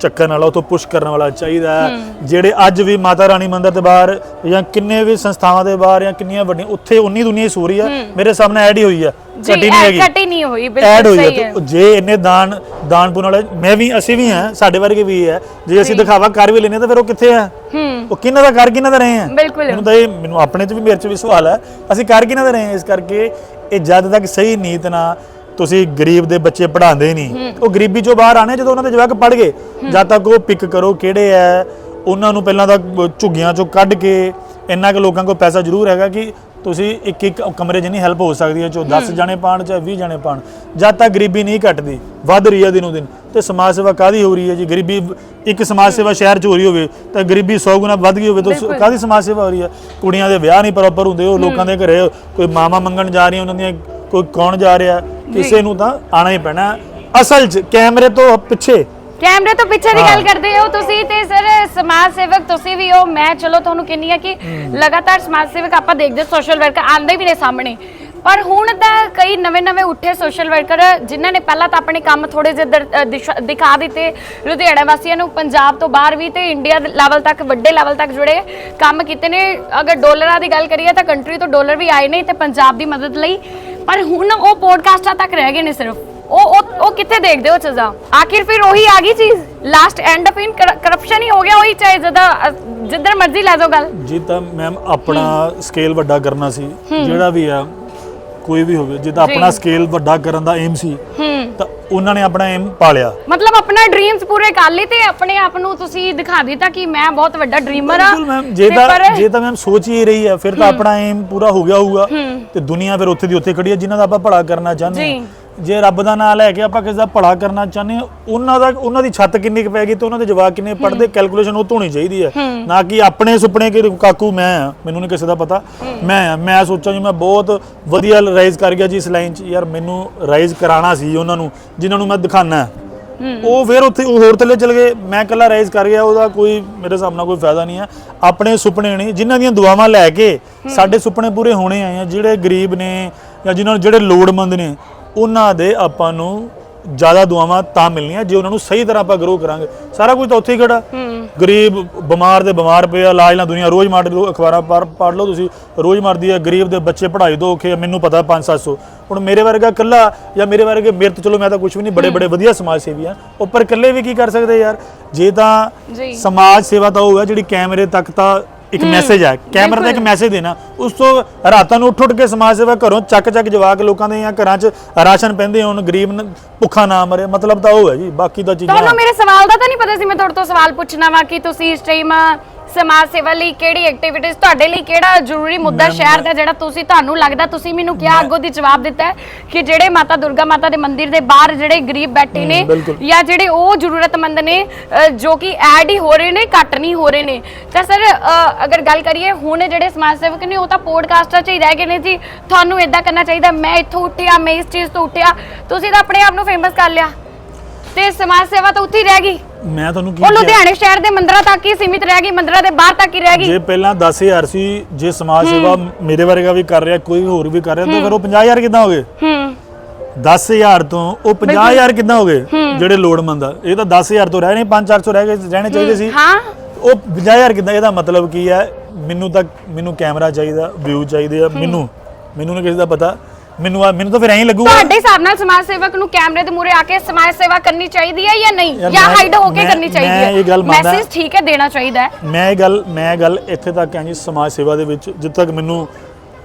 ਚੱਕਣ ਵਾਲਾ ਉਤੋਂ ਪੁਸ਼ ਕਰਨ ਵਾਲਾ ਚਾਹੀਦਾ ਹੈ। ਜਿਹੜੇ ਅੱਜ ਵੀ ਮਾਤਾ ਰਾਣੀ ਮੰਦਿਰ ਦੇ ਬਾਹਰ ਜਾਂ ਕਿੰਨੇ ਵੀ ਸੰਸਥਾਵਾਂ ਦੇ ਬਾਹਰ ਜਾਂ ਕਿੰਨੀਆਂ ਵੱਡੀਆਂ ਉੱਥੇ ਉਨੀ ਦੁਨੀਆ ਹੀ ਸੋ ਰਹੀ ਆ ਮੇਰੇ ਸਾਹਮਣੇ ਐਡ ਹੀ ਹੋਈ ਆ। ਘਟੀ ਨਹੀਂ ਹੈਗੀ। ਘਟੀ ਨਹੀਂ ਹੋਈ ਐਡ ਬਿਲਕੁਲ ਹੋਈ ਹੈ ਸਹੀ ਹੈ। ਤੇ ਜੇ ਇੰਨੇ ਦਾਨ ਦਾਨ ਪੁੰਨ ਵਾਲੇ ਮੈਂ ਵੀ ਅਸੀਂ ਵੀ ਹਾਂ ਸਾਡੇ ਵਰਗੇ ਵੀ ਹੈ। ਜੇ ਅਸੀਂ ਦਿਖਾਵਾ ਕਰ ਵੀ ਲੈਨੇ ਤਾਂ ਫਿਰ ਉਹ ਕਿੱਥੇ ਆ ਹੂੰ। ਉਹ ਕਿਹਨਾਂ ਦਾ ਕਰ ਕਿਹਨਾਂ ਦਾ ਰਹੇ ਆ ਬਿਲਕੁਲ। ਮੈਨੂੰ ਤਾਂ ਇਹ ਮੈਨੂੰ ਆਪਣੇ ਚ ਵੀ ਮੇਰੇ ਚ ਵੀ ਸਵਾਲ ਹੈ। ਅਸੀਂ ਕਰ ਕਿਹਨਾਂ ਦਾ ਰਹੇ ਹਾਂ ਇਸ ਕਰਕੇ ਇਹ ਜਦ ਤੱਕ ਸਹੀ ਨੀਤ ਨਾਲ ਤੁਸੀਂ ਗਰੀਬ ਦੇ ਬੱਚੇ ਪੜ੍ਹਾਉਂਦੇ ਨਹੀਂ। ਉਹ ਗਰੀਬੀ ਚੋਂ ਬਾਹਰ ਆਣੇ ਜਦੋਂ ਉਹਨਾਂ ਦੇ ਜਵਾਕ ਪੜ੍ਹ ਗਏ। ਜਦ ਤੱਕ ਉਹ ਪਿਕ ਕਰੋ ਕਿਹੜੇ ਐ ਉਹਨਾਂ ਨੂੰ ਪਹਿਲਾਂ ਤਾਂ ਝੁੱਗੀਆਂ ਚੋਂ ਕੱਢ ਕੇ ਇੰਨਾ ਕੁ ਲੋਕਾਂ ਕੋਲ ਪੈਸਾ ਜ਼ਰੂਰ ਹੈਗਾ ਕਿ ਤੁਸੀਂ ਇੱਕ ਇੱਕ ਕਮਰੇ ਨਹੀਂ ਹੈਲਪ ਹੋ ਸਕਦੀ ਹੈ ਚੋ 10 ਜਣੇ ਪਾਣ ਚਾਹੇ 20 ਜਣੇ ਪਾਣ ਜਦ ਤੱਕ ਗਰੀਬੀ ਨਹੀਂ ਘਟਦੀ ਵੱਧ ਰਹੀ ਹੈ ਦਿਨੋਂ ਦਿਨ। ਤੇ ਸਮਾਜ ਸੇਵਾ ਕਾਦੀ ਹੋ ਰਹੀ ਹੈ ਜੀ? ਗਰੀਬੀ ਇੱਕ ਸਮਾਜ ਸੇਵਾ ਸ਼ਹਿਰ 'ਚ ਹੋ ਰਹੀ ਹੋਵੇ ਤਾਂ ਗਰੀਬੀ 100 ਗੁਣਾ ਵੱਧ ਗਈ ਹੋਵੇ ਤਾਂ। ਕਾਦੀ ਸਮਾਜ ਸੇਵਾ ਹੋ ਰਹੀ ਹੈ? ਕੁੜੀਆਂ ਦੇ ਵਿਆਹ ਨਹੀਂ ਪ੍ਰੋਪਰ ਹੁੰਦੇ ਉਹ ਲੋਕਾਂ ਦੇ ਘਰੇ ਕੋਈ ਮਾਮਾ ਮੰਗਣ ਜਾ ਰਹੀਆਂ ਉਹਨਾਂ ਦੀਆਂ ਕੋਈ ਕੌਣ ਜਾ ਰਿਹਾ? ਕਿਸੇ ਨੂੰ ਤਾਂ ਆਣਾ ਹੀ ਪੈਣਾ। ਅਸਲ 'ਚ ਕੈਮਰੇ ਤੋਂ ਪਿੱਛੇ। ਕੈਮਰੇ ਤੋਂ ਪਿੱਛੇ ਦੀ। ਗੱਲ ਕਰਦੇ ਹੋ ਤੁਸੀਂ ਤੇ ਸਰ ਸਮਾਜ ਸੇਵਕ ਤੁਸੀਂ ਵੀ ਹੋ। ਮੈਂ ਚਲੋ ਤੁਹਾਨੂੰ ਕਹਿੰਨੀ ਆ ਕਿ ਲਗਾਤਾਰ ਸਮਾਜ ਸੇਵਕ ਆਪਾਂ ਦੇਖਦੇ ਸੋਸ਼ਲ ਵਰਕਰ ਆਉਂਦੇ ਵੀ ਨੇ ਸਾਹਮਣੇ। ਪਰ ਹੁਣ ਤਾਂ ਕਈ ਨਵੇਂ-ਨਵੇਂ ਉੱਠੇ ਸੋਸ਼ਲ ਵਰਕਰ ਜਿਨ੍ਹਾਂ ਨੇ ਪਹਿਲਾਂ ਤਾਂ ਆਪਣੇ ਕੰਮ ਥੋੜੇ ਜਿਹੇ ਦਿਖਾ ਦਿੱਤੇ ਲੁਧਿਆਣਾ ਵਾਸੀਆਂ ਨੂੰ। ਪੰਜਾਬ ਤੋਂ ਬਾਹਰ ਵੀ ਤੇ ਇੰਡੀਆ ਦੇ ਲੈਵਲ ਤੱਕ ਵੱਡੇ ਲੈਵਲ ਤੱਕ ਜੁੜੇ ਕੰਮ ਕੀਤੇ ਨੇ। ਅਗਰ ਡਾਲਰਾਂ ਦੀ ਗੱਲ ਕਰੀਏ ਤਾਂ ਕੰਟਰੀ ਤੋਂ ਡਾਲਰ ਵੀ ਆਏ ਨੇ ਤੇ ਪੰਜਾਬ ਦੀ ਮਦਦ ਲਈ ਪਰ ਹੁਣ ਉਹ ਪੋਡਕਾਸਟਾਂ ਤੱਕ ਰਹਿ ਗਏ ਨੇ ਸਿਰਫ। ਉਹ ਉਹ ਉਹ ਕਿੱਥੇ ਦੇਖਦੇ ਹੋ ਚੀਜ਼ਾਂ ਆਖਿਰ ਫਿਰ ਉਹੀ ਆ ਗਈ ਚੀਜ਼? Last end of in corruption ਹੀ ਹੋ ਗਿਆ ਉਹੀ ਚਾਹੇ ਜਦਾ ਜਿੱਧਰ ਮਰਜ਼ੀ ਲੈ ਜਾਓ ਗੱਲ। ਜੇ ਤਾਂ ਮੈਮ ਆਪਣਾ ਸਕੇਲ ਵੱਡਾ ਕਰਨਾ ਸੀ ਜਿਹੜਾ ਵੀ ਆ ਕੋਈ ਵੀ ਹੋਵੇ ਜੇ ਤਾਂ ਜੀ। ਆਪਣਾ ਸਕੇਲ ਵੱਡਾ ਕਰਨ ਦਾ ਏਮ ਸੀ ਹੂੰ। ਤਾਂ ਉਹਨਾਂ ਨੇ ਆਪਣਾ ਏਮ ਪਾਲਿਆ। ਮਤਲਬ ਆਪਣਾ ਡ੍ਰੀਮਸ ਪੂਰੇ ਕਰ ਲਈ ਤੇ ਆਪਣੇ ਆਪ ਨੂੰ ਤੁਸੀਂ ਦਿਖਾ ਦਿੱਤਾ ਕਿ ਮੈਂ ਬਹੁਤ ਵੱਡਾ ਡ੍ਰੀਮਰ ਆ। ਬਿਲਕੁਲ ਮੈਮ ਜੇ ਤੇ ਤਾਂ ਪਰ- ਜੇ ਤਾਂ ਮੈਮ ਸੋਚ ਹੀ ਰਹੀ ਹੈ ਫਿਰ ਤਾਂ ਆਪਣਾ ਏਮ ਪੂਰਾ ਹੋ ਗਿਆ ਹੋਊਗਾ। ਤੇ ਦੁਨੀਆ ਫਿਰ ਉੱਥੇ ਦੀ ਉੱਥੇ ਖੜੀ ਹੈ ਜਿਨ੍ਹਾਂ ਦਾ ਆਪਾਂ ਭਲਾ ਕਰਨਾ ਚਾਹੁੰਦੇ। ਹਾਂ। ਜੇ। ਰੱਬ ਦਾ ਨਾਮ ਲੈ ਕੇ ਆਪਾਂ ਕਿਸੇ ਦਾ ਭਲਾ ਕਰਨਾ ਚਾਹੁੰਦੇ ਹਾਂ ਉਹਨਾਂ ਦਾ ਉਹਨਾਂ ਦੀ ਛੱਤ ਕਿੰਨੀ ਕੁ ਪੈ ਗਈ ਤੇ ਉਹਨਾਂ ਦੇ ਜਵਾਕ ਕਿੰਨੇ ਪੜਦੇ ਕੈਲਕੂਲੇਸ਼ਨ ਉਹ ਤੋਂ ਹੋਣੀ ਚਾਹੀਦੀ ਹੈ। ਨਾ ਕਿ ਆਪਣੇ ਸੁਪਨੇ ਕਿ ਕਾਕੂ ਮੈਂ ਆ ਮੈਨੂੰ ਨਹੀਂ ਕਿਸੇ ਦਾ ਪਤਾ। ਮੈਂ ਆ ਮੈਂ ਸੋਚਾਂ ਜੀ ਮੈਂ ਬਹੁਤ ਵਧੀਆ ਰਾਈਜ਼ ਕਰ ਗਿਆ ਜੀ ਇਸ ਲਾਈਨ 'ਚ। ਯਾਰ ਮੈਨੂੰ ਰਾਈਜ਼ ਕਰਾਉਣਾ ਸੀ ਉਹਨਾਂ ਨੂੰ ਜਿਨ੍ਹਾਂ ਨੂੰ ਮੈਂ ਦਿਖਾਣਾ ਉਹ ਫਿਰ ਉੱਥੇ ਉਹ ਹੋਰ ਥੱਲੇ ਚਲ ਗਏ। ਮੈਂ ਇਕੱਲਾ ਰਾਈਜ਼ ਕਰ ਗਿਆ ਉਹਦਾ ਕੋਈ ਮੇਰੇ ਹਿਸਾਬ ਨਾਲ ਕੋਈ ਫਾਇਦਾ ਨਹੀਂ ਹੈ। ਆਪਣੇ ਸੁਪਨੇ ਨੇ ਜਿਨ੍ਹਾਂ ਦੀਆਂ ਦੁਆਵਾਂ ਲੈ ਕੇ ਸਾਡੇ ਸੁਪਨੇ ਪੂਰੇ ਹੋਣੇ ਆਏ ਆ ਜਿਹੜੇ ਗਰੀਬ ਨੇ ਜਾਂ ਜਿਨ੍ਹਾਂ ਨੂੰ ਜਿਹੜੇ ਲੋੜਵੰਦ ਨੇ ਉਹਨਾਂ ਦੇ ਆਪਾਂ ਨੂੰ ਜ਼ਿਆਦਾ ਦੁਆਵਾਂ ਤਾਂ ਮਿਲਣੀਆਂ ਜੇ ਉਹਨਾਂ ਨੂੰ ਸਹੀ ਤਰ੍ਹਾਂ ਆਪਾਂ ਗਰੋ ਕਰਾਂਗੇ। ਸਾਰਾ ਕੁਝ ਤਾਂ ਉੱਥੇ ਹੀ ਖੜਾ। ਗਰੀਬ ਬਿਮਾਰ ਦੇ ਬਿਮਾਰ ਪਿਆ ਇਲਾਜ ਨਾਲ ਦੁਨੀਆ ਰੋਜ਼ ਮਾਰ ਲਓ ਅਖਬਾਰਾਂ ਪੜ੍ਹ ਲਓ ਤੁਸੀਂ ਰੋਜ਼ ਮਰਦੀ ਹੈ ਗਰੀਬ ਦੇ ਬੱਚੇ ਪੜ੍ਹਾਈ ਦੋ ਔਖੇ ਮੈਨੂੰ ਪਤਾ 5-700 ਹੁਣ ਮੇਰੇ ਵਰਗਾ ਇਕੱਲਾ ਜਾਂ ਮੇਰੇ ਵਰਗੇ ਮੇਰੇ ਤੋਂ ਚਲੋ ਮੈਂ ਤਾਂ ਕੁਝ ਵੀ ਨਹੀਂ ਬੜੇ ਬੜੇ ਵਧੀਆ ਸਮਾਜ ਸੇਵੀ ਆ ਉੱਪਰ ਇਕੱਲੇ ਵੀ ਕੀ ਕਰ ਸਕਦੇ ਯਾਰ? ਜੇ ਤਾਂ। ਸਮਾਜ ਸੇਵਾ ਤਾਂ ਹੋਊਗਾ ਜਿਹੜੀ ਕੈਮਰੇ ਤੱਕ ਤਾਂ ਇੱਕ ਮੈਸੇਜ ਹੈ ਕੈਮਰਾ ਦਾ ਇੱਕ ਮੈਸੇਜ ਦੇਣਾ। ਉਸ ਤੋਂ ਰਾਤਾਂ ਨੂੰ ਉੱਠ ਉੱਠ ਕੇ ਸਮਾਜ ਸੇਵਾ ਘਰੋਂ ਚੱਕ ਚੱਕ ਜਵਾਕ ਲੋਕਾਂ ਦੇ ਜਾਂ ਘਰਾਂ 'ਚ ਰਾਸ਼ਨ ਪੈਂਦੇ ਹੋਣ ਗਰੀਬ ਭੁੱਖਾ ਨਾ ਮਰੇ। ਮਤਲਬ ਤਾਂ ਉਹ ਹੈ ਜੀ ਬਾਕੀ ਤਾਂ ਚੀਜ਼ਾਂ ਤੁਹਾਨੂੰ ਮੇਰੇ ਸਵਾਲ ਦਾ ਤਾਂ ਨਹੀਂ ਪਤਾ ਸੀ ਮੈਂ ਤੁਹਾਡੇ ਤੋਂ ਸਵਾਲ ਪੁੱਛਣਾ ਵਾ ਕਿ ਤੁਸੀਂ ਇਸ ਟਾਈਮ ਸਮਾਜ ਸੇਵਾ ਲਈ ਕਿਹੜੀ ਐਕਟੀਵਿਟੀਜ਼ ਤੁਹਾਡੇ ਲਈ ਕਿਹੜਾ ਜ਼ਰੂਰੀ ਮੁੱਦਾ ਸ਼ਹਿਰ ਦਾ ਜਿਹੜਾ ਤੁਸੀਂ ਤੁਹਾਨੂੰ ਲੱਗਦਾ ਤੁਸੀਂ ਮੈਨੂੰ ਕਿਹਾ ਅੱਗੋਂ ਦੀ ਜਵਾਬ ਦਿੱਤਾ ਹੈ ਕਿ ਜਿਹੜੇ ਮਾਤਾ ਦੁਰਗਾ ਮਾਤਾ ਦੇ ਮੰਦਿਰ ਦੇ ਬਾਹਰ ਜਿਹੜੇ ਗਰੀਬ ਬੈਠੇ ਨੇ। ਜਾਂ ਜਿਹੜੇ ਉਹ ਜ਼ਰੂਰਤਮੰਦ ਨੇ ਅ, ਜੋ ਕਿ ਐਡ ਹੀ ਹੋ ਰਹੇ ਨੇ ਘੱਟ ਨਹੀਂ ਹੋ ਰਹੇ ਨੇ। ਤਾਂ ਸਰ ਅਗਰ ਗੱਲ ਕਰੀਏ ਹੁਣ ਜਿਹੜੇ ਸਮਾਜ ਸੇਵਕ ਨੇ ਉਹ ਤਾਂ ਪੋਡਕਾਸਟਾਂ 'ਚ ਹੀ ਰਹਿ ਗਏ ਨੇ ਜੀ। ਤੁਹਾਨੂੰ ਇਦਾਂ ਕਰਨਾ ਚਾਹੀਦਾ ਮੈਂ ਇੱਥੋਂ ਉੱਠਿਆ ਮੈਂ ਇਸ ਚੀਜ਼ ਤੋਂ ਉੱਠਿਆ। ਤੁਸੀਂ ਤਾਂ ਆਪਣੇ ਆਪ ਨੂੰ ਫੇਮਸ ਕਰ ਲਿਆ। ਤੇ ਸਮਾਜ ਸੇਵਾ ਤਾਂ ਉੱਥੇ ਹੀ ਰਹਿ ਗਈ। ਮੈਂ ਤੁਹਾਨੂੰ ਕੀ ਉਹ ਕਿਹਾ? ਲੁਧਿਆਣੇ ਸ਼ਹਿਰ ਦੇ ਮੰਦਰਾਂ ਤੱਕ ਹੀ ਸੀਮਿਤ ਰਹਿ ਗਈ ਮੰਦਰਾਂ ਦੇ ਬਾਹਰ ਤੱਕ ਹੀ ਰਹਿ ਗਈ। ਜੇ ਪਹਿਲਾਂ 10000 ਸੀ ਜੇ ਸਮਾਜ ਸੇਵਾ ਮੇਰੇ ਵਰਗਾ ਵੀ ਕਰ ਰਿਹਾ ਕੋਈ ਹੋਰ ਵੀ ਕਰ ਰਿਹਾ ਤਾਂ ਫਿਰ ਉਹ 50000 ਕਿੱਦਾਂ ਹੋ ਗਏ? ਹੂੰ। 10000 ਤੋਂ ਉਹ 50000 ਕਿੱਦਾਂ ਹੋ ਗਏ? ਜਿਹੜੇ ਲੋੜਮੰਦ ਆ ਇਹ ਤਾਂ 10000 ਤੋਂ ਰਹਿ ਨਹੀਂ 5-400 ਰਹਿ ਗਏ ਰਹਿਣੇ ਚਾਹੀਦੇ ਸੀ। ਹਾਂ। ਉਹ 50000 ਕਿੱਦਾਂ ਇਹਦਾ ਮਤਲਬ ਕੀ ਹੈ? ਮੈਨੂੰ ਤਾਂ ਮੈਨੂੰ ਕੈਮਰਾ ਚਾਹੀਦਾ ਵਿਊ ਚਾਹੀਦੇ ਆ ਮੈਨੂੰ ਮੈਨੂੰ ਨਹੀਂ ਕਿਸੇ ਦਾ ਪਤਾ। ਮੈਨੂੰ ਆ ਮੈਨੂੰ ਤਾਂ ਫਿਰ ਐਂ ਹੀ ਲੱਗੂਗਾ। ਤੁਹਾਡੇ ਹਿਸਾਬ ਨਾਲ ਸਮਾਜ ਸੇਵਕ ਨੂੰ ਕੈਮਰੇ ਦੇ ਮੂਹਰੇ ਆ ਕੇ ਸਮਾਜ ਸੇਵਾ ਕਰਨੀ ਚਾਹੀਦੀ ਹੈ ਜਾਂ ਨਹੀਂ? ਯਾਰ ਜਾਂ ਮੈਂ- ਹਾਈਡ ਹੋ ਕੇ ਮੈਂ- ਕਰਨੀ ਚਾਹੀਦੀ ਮੈਂ ਇਹ ਗੱਲ ਮੰਨਦਾ- ਮੈਸੇਜ ਠੀਕ ਹੈ ਦੇਣਾ ਚਾਹੀਦਾ ਹੈ। ਮੈਂ ਇਹ ਗੱਲ ਮੈਂ ਇਹ ਗੱਲ ਇੱਥੇ ਤੱਕ ਹੈ ਜੀ ਸਮਾਜ ਸੇਵਾ ਦੇ ਵਿੱਚ ਜਿੱਦ ਤੱਕ ਮੈਨੂੰ